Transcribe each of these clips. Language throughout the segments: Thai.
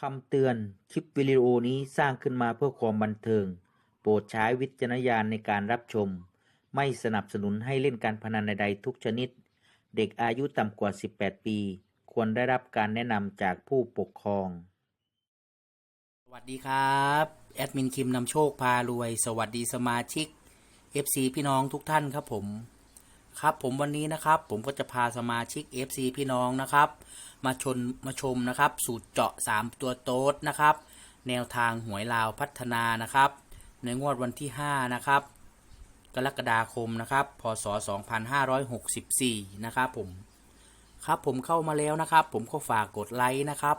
คำเตือน คลิปวิดีโอนี้สร้างขึ้นมาเพื่อความบันเทิง โปรดใช้วิจารณญาณในการรับชม ไม่สนับสนุนให้เล่นการพนันใดๆทุกชนิด เด็กอายุต่ำกว่า 18 ปี ควรได้รับการแนะนำจากผู้ปกครอง สวัสดีครับ แอดมินคิมนำโชคพารวย สวัสดีสมาชิก FC พี่น้องทุกท่านครับผม ครับผมวันนี้นะครับผมก็จะพาสมาชิก FC พี่น้องนะครับ มาชนมาชมนะครับ สูตรเจาะ 3 ตัวโต๊ดนะครับ แนวทางหวยลาวพัฒนานะครับ ในงวดวันที่ 5 นะครับ กรกฎาคมนะครับ พศ 2564 นะครับผมครับผมเข้ามาแล้วนะครับ ผมก็ฝากกดไลค์นะครับ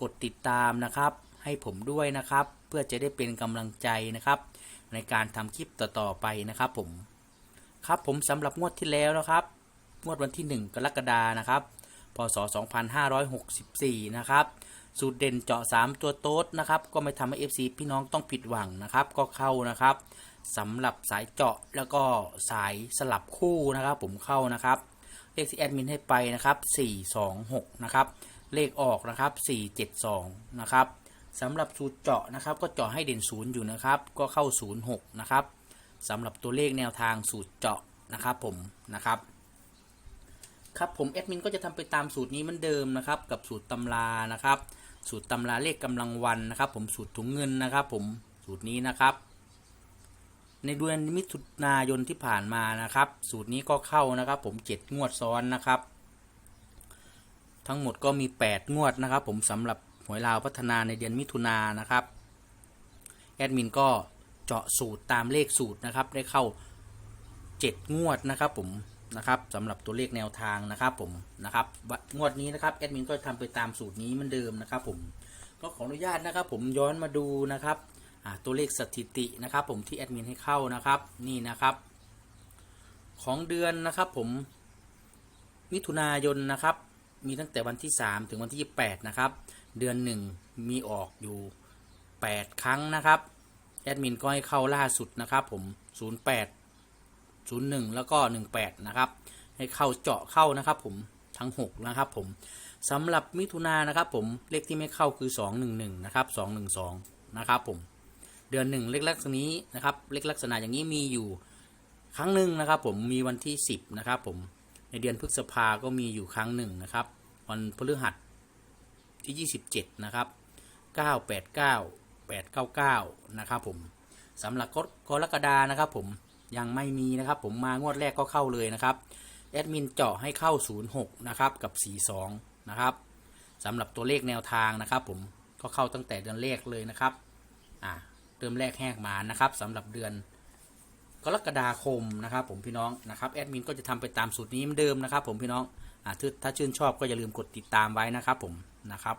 กดติดตามนะครับ ให้ผมด้วยนะครับ เพื่อจะได้เป็นกำลังใจนะครับ ในการทำคลิปต่อๆไปนะครับผม ครับผมสำหรับงวดที่แล้วนะครับ งวดวันที่ 1 กรกฎานะครับ พศ 2564 นะครับ สูตรเด่นเจาะ 3 ตัวโต๊ดนะครับ ก็ไม่ทำให้ FC พี่น้องต้องผิดหวังนะครับ ก็เข้านะครับสำหรับสายเจาะแล้วก็สายสลับคู่นะครับ ผมเข้านะครับเลขที่แอดมินให้ไปนะครับ 426 นะครับ เลขออกนะครับ 472 นะครับสำหรับสูตรเจาะนะครับ ก็เจาะให้เด่นศูนย์อยู่นะครับ ก็เข้า 06 นะครับ สำหรับตัวเลขแนวทางสูตรเจาะนะครับผมนะครับครับผมแอดมินก็จะทำไปตามสูตรนี้เหมือนเดิมนะครับกับสูตรตำรานะครับ สูตรตำราเลขกำลังวันนะครับ ผมสูตรถุงเงินนะครับ ผมสูตรนี้นะครับ ในเดือนมิถุนายนที่ผ่านมานะครับ สูตรนี้ก็เข้านะครับ ผมเจ็ดงวดซ้อนนะครับ ทั้งหมดก็มี 8 งวดนะครับ ผมสำหรับหวยลาวพัฒนาในเดือนมิถุนายนนะครับแอดมินก็ เจาะสูตรตามเลขสูตรนะครับ ได้เข้า 7 งวดนะครับผมนะครับสำหรับตัวเลขแนวทางนะครับผมนะครับงวดนี้นะครับแอดมินก็ทำไปตามสูตรนี้เหมือนเดิมนะครับผมก็ขออนุญาตนะครับ ผมย้อนมาดูนะครับตัวเลขสถิตินะครับ ผมที่แอดมินให้เข้านะครับนี่นะครับ ของเดือนนะครับผมมิถุนายนนะครับ มีตั้งแต่วันที่ 3 ถึงวันที่ 28 นะครับ เดือน 1 มีออกอยู่ 8 ครั้งนะครับ แอดมินก็ให้เข้าล่าสุดนะครับผม 08 01 แล้วก็ 18 นะครับ ให้เข้าเจาะเข้านะครับผมทั้ง 6 นะครับผมสำหรับมิถุนายนนะครับผมเลขที่ไม่เข้าคือ 211 นะครับ 212 นะครับผมเดือนหนึ่งเลขลักษณะนี้นะครับเลขลักษณะอย่างนี้มีอยู่ครั้งหนึ่งนะครับ ผมมีวันที่ 10 นะครับผมในเดือนพฤษภาก็มีอยู่ครั้งหนึ่งนะครับ วันพฤหัสที่ 27 นะครับ 989 899 นะครับผมสำหรับกรกฎานะครับผมยังไม่มีนะครับผมมางวดแรกก็เข้าเลยนะครับแอดมินเจาะให้เข้า 06 นะครับ กับ 42 นะครับสำหรับตัวเลขแนวทางนะครับ ผมก็เข้าตั้งแต่เดือนแรกเลยนะครับอ่าเริ่มแรกแหกมานะครับสำหรับเดือนกรกฎาคมนะครับ ผมพี่น้องนะครับแอดมินก็จะทำไปตามสูตรนี้เหมือนเดิมนะครับ ผมพี่น้องอ่าถ้าชื่นชอบก็อย่าลืมกดติดตามไว้นะครับ ผมนะครับ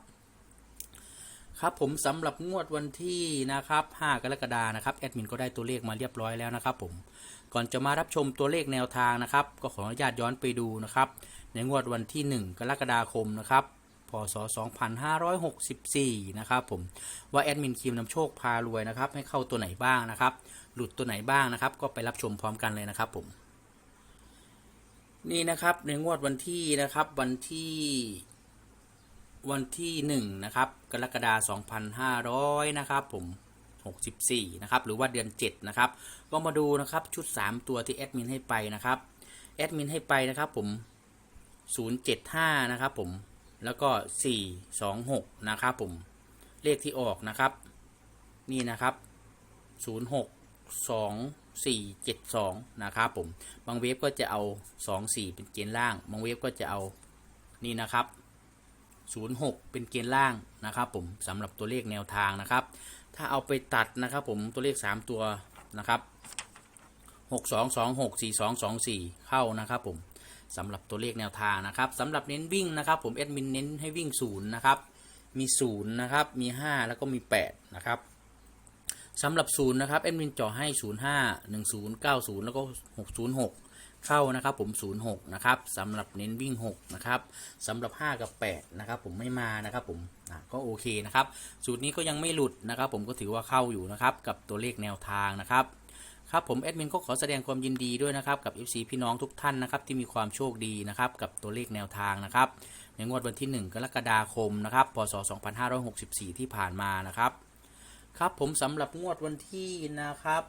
ครับผมสำหรับงวดวันที่นะครับ 5 กรกฎานะครับแอดมินก็ได้ตัวเลขมาเรียบร้อยแล้วนะครับผมก่อนจะมารับชมตัวเลขแนวทางนะครับ ก็ขออนุญาตย้อนไปดูนะครับ ในงวดวันที่ 1 กรกฎาคมนะครับพศ 2564 นะครับผมว่าแอดมินคิมนำโชคพารวยนะครับ ให้เข้าตัวไหนบ้างนะครับ หลุดตัวไหนบ้างนะครับ ก็ไปรับชมพร้อมกันเลยนะครับผมนี่นะครับในงวดวันที่นะครับวันที่ วันที่หนึ่งนะครับ กรกฎาคม2500 นะครับ ผม 64 นะครับ หรือว่าเดือน 7 นะครับ ก็มาดูนะครับ ชุด 3 ตัวที่แอดมินให้ไปนะครับ แอดมินให้ไปนะครับผม 075 นะครับผม แล้วก็ 426 นะครับผม เลขที่ออกนะครับ นี่นะครับ 06 2472 นะครับผม บางเว็บก็จะเอา 24 เป็นเกณฑ์ล่าง บางเว็บก็จะเอานี่นะครับ 06 เป็นเกณฑ์ล่างนะครับผมสำหรับตัวเลขแนวทางนะครับ ถ้าเอาไปตัดนะครับผมตัวเลข 3 ตัวนะครับ6226 4224 เข้านะครับผมสำหรับตัวเลขแนวทางนะครับสำหรับเน้นวิ่งนะครับผมแอดมินเน้นให้วิ่งศูนย์นะครับมีศูนย์นะครับมี 5 แล้วก็มี8นะครับสำหรับศูนย์นะครับแอดมินจ่อให้ 05 10 90 แล้วก็ 606 เข้านะครับผม 06 นะครับสำหรับเน้นวิ่ง 6 นะครับสำหรับ 5 กับ 8 นะครับผมไม่มานะครับผมก็โอเคนะครับสูตรนี้ก็ยังไม่หลุดนะครับผมก็ถือว่าเข้าอยู่นะครับกับตัวเลขแนวทางนะครับครับผมแอดมินก็ขอแสดงความยินดีด้วยนะครับกับ FC พี่น้องทุกท่านนะครับที่มีความโชคดีนะครับกับตัวเลขแนวทางนะครับในงวดวันที่ 1 กรกฎาคมนะครับพศ 2564 ที่ผ่านมานะครับครับผมสำหรับงวดวันที่นะครับ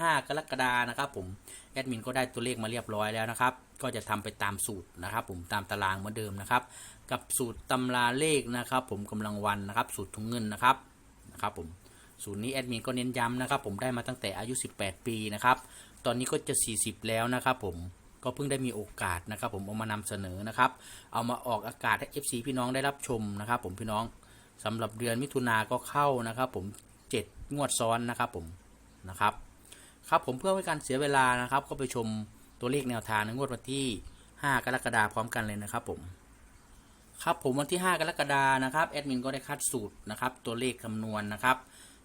5 กรกฎานะครับผมแอดมินก็ได้ตัวเลขมาเรียบร้อยแล้วนะครับ ก็จะทำไปตามสูตรนะครับผมตามตารางเหมือนเดิมนะครับ กับสูตรตำราเลขนะครับ ผมกำลังวันนะครับ สูตรถุงเงินนะครับนะครับผมสูตรนี้แอดมินก็เน้นย้ำนะครับ ผมได้มาตั้งแต่อายุ 18 ปีนะครับ ตอนนี้ก็จะ 40 แล้วนะครับ ผมก็เพิ่งได้มีโอกาสนะครับ ผมเอามานำเสนอนะครับ เอามาออกอากาศให้ FC พี่น้องได้รับชมนะครับ ผมพี่น้องสำหรับเดือนมิถุนาก็เข้านะครับ ผม7งวดซ้อนนะครับ ผมนะครับ ครับผมเพื่อไม่ให้การเสียเวลานะครับ ก็ไปชมตัวเลขแนวทางในงวดวันที่ 5 กรกฎาคมพร้อมกันเลยนะครับผมครับผมวันที่ 5 กรกฎานะครับแอดมินก็ได้คัดสูตรนะครับตัวเลขคำนวณนะครับ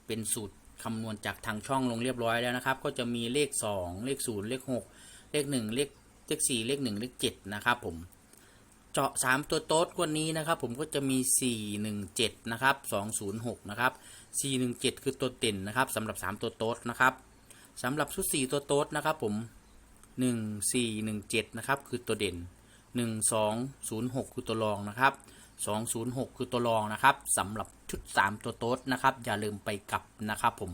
เป็นสูตรคำนวณจากทางช่องลงเรียบร้อยแล้วนะครับ ก็จะมีเลข 2 เลข 0 เลข 6 เลข 1 เลขเลข 4 เลข 1 เลข 7 นะครับผมเจาะ 3 ตัวโต๊ดวันนี้นะครับผมก็จะมี 417 นะครับ 206 นะครับ 417 คือตัวเด่นนะครับสำหรับ 3 ตัวโต๊ดนะครับ สำหรับชุด 4 ตัวโต๊ดนะครับผม 1417 นะครับ คือตัวเด่น 1206 คือตัวรองนะครับ 206 คือตัวรองนะครับสำหรับชุด 3 ตัวโต๊ดนะครับ อย่าลืมไปกลับนะครับผม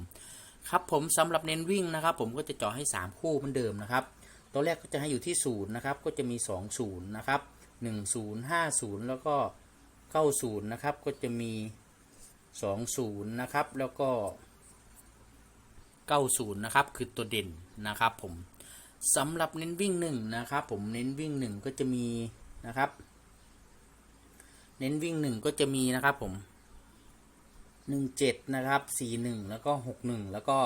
ครับผมสำหรับเน้นวิ่งนะครับ ผมก็จะเจาะให้ 3 คู่เหมือนเดิมนะครับตัวแรกก็จะให้อยู่ที่0นะครับ ก็จะมี 2 0นะครับ1 0 5 0 แล้วก็90นะครับ ก็จะมี 20นะครับ แล้วก็ 90 นะครับ คือตัวเด่นนะครับผมสำหรับเน้นวิ่งหนึ่งนะครับผมเน้นวิ่งหนึ่งก็จะมีนะครับ เน้นวิ่งหนึ่งก็จะมีนะครับผม 17 นะครับ 41 แล้วก็ 61 แล้วก็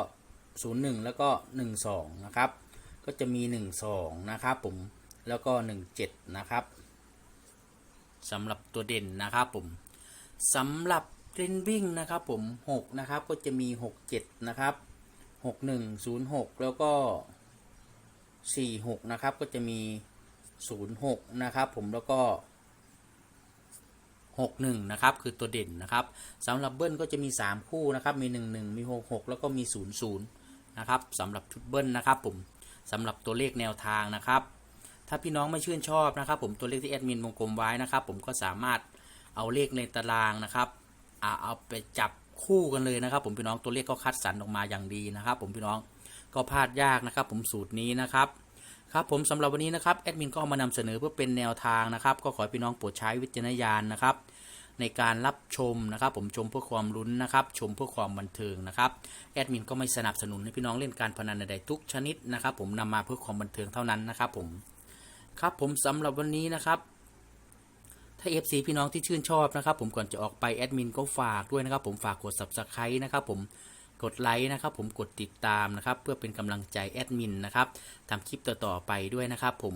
01 แล้วก็ 12 นะครับ ก็จะมี 12 นะครับผมแล้วก็ 17 นะครับสำหรับตัวเด่นนะครับผมสำหรับเล่นวิ่งนะครับผม 6 นะครับก็จะมี 67 นะครับ 6106 แล้วก็ 46 นะครับ ก็จะมี 06 นะครับผมแล้วก็ 61 นะครับ คือตัวเด่นนะครับสำหรับเบิ้ลก็จะมี 3 คู่นะครับ มี 11 มี 66 แล้วก็มี 00 นะครับสำหรับชุดเบิ้ลนะครับผมสำหรับตัวเลขแนวทางนะครับ ถ้าพี่น้องไม่ชื่นชอบนะครับ ผมตัวเลขที่แอดมินวงกลมไว้นะครับ ผมก็สามารถเอาเลขในตารางนะครับเอาไปจับ คู่กันเลยนะครับ ผมพี่น้องตัวเลขก็คัดสรรออกมาอย่างดีนะครับ ผมพี่น้องก็พลาดยากนะครับ ผมสูตรนี้นะครับครับผมสำหรับวันนี้นะครับแอดมินก็ามานำเสนอเพื่อเป็นแนวทางนะครับ ก็ขอให้พี่น้องโปรดใช้วิจารณญาณนะครับ ในการรับชมนะครับ ผมชมเพื่อความลุ้นนะครับ ชมเพื่อความบันเทิงนะครับแอดมินก็ไม่สนับสนุนให้พี่น้องเล่นการพนันใดๆทุกชนิดนะครับ ผมนำมาเพื่อความบันเทิงเท่านั้นนะครับ ผมครับผมสำหรับวันนี้นะครับ ถ้า FC พี่น้องที่ชื่นชอบนะครับผมก่อนจะออกไปแอดมินก็ฝากด้วยนะครับผมฝากกด Subscribe นะครับผมกดไลค์นะครับผมกดติดตามนะครับเพื่อเป็นกำลังใจแอดมินนะครับทำคลิปต่อๆไปด้วยนะครับผม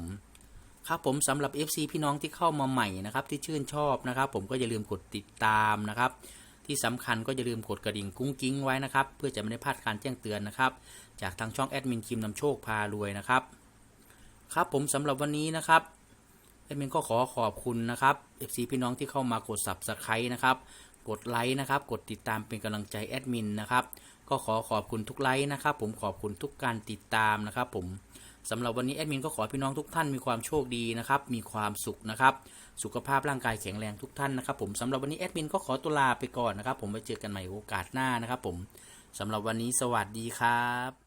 ครับผมสำหรับ FC พี่น้องที่เข้ามาใหม่นะครับที่ชื่นชอบนะครับ ผมก็อย่าลืมกดติดตามนะครับที่สำคัญก็อย่าลืมกดกระดิ่งกุ้งกิ้งไว้นะครับเพื่อจะไม่ได้พลาดการแจ้งเตือนนะครับจากทางช่องแอดมินคิมนำโชคพารวยนะครับครับผมสำหรับวันนี้นะครับ อดมินก็ขอขอบคุณนะครับ FC พี่น้องที่เข้ามากด Subscribe นะครับ กดไลค์นะครับ กดติดตามเป็นกำลังใจแอดมินนะครับ ก็ขอขอบคุณทุกไลค์นะครับ ผมขอบคุณทุกการติดตามนะครับ ผมสำหรับวันนี้แอดมินก็ขอพี่น้องทุกท่านมีความโชคดีนะครับ มีความสุขนะครับ สุขภาพร่างกายแข็งแรงทุกท่านนะครับ ผมสำหรับวันนี้แอดมินก็ขอตัวลาไปก่อนนะครับ ผมไว้เจอกันใหม่โอกาสหน้านะครับ ผมสำหรับวันนี้สวัสดีครับ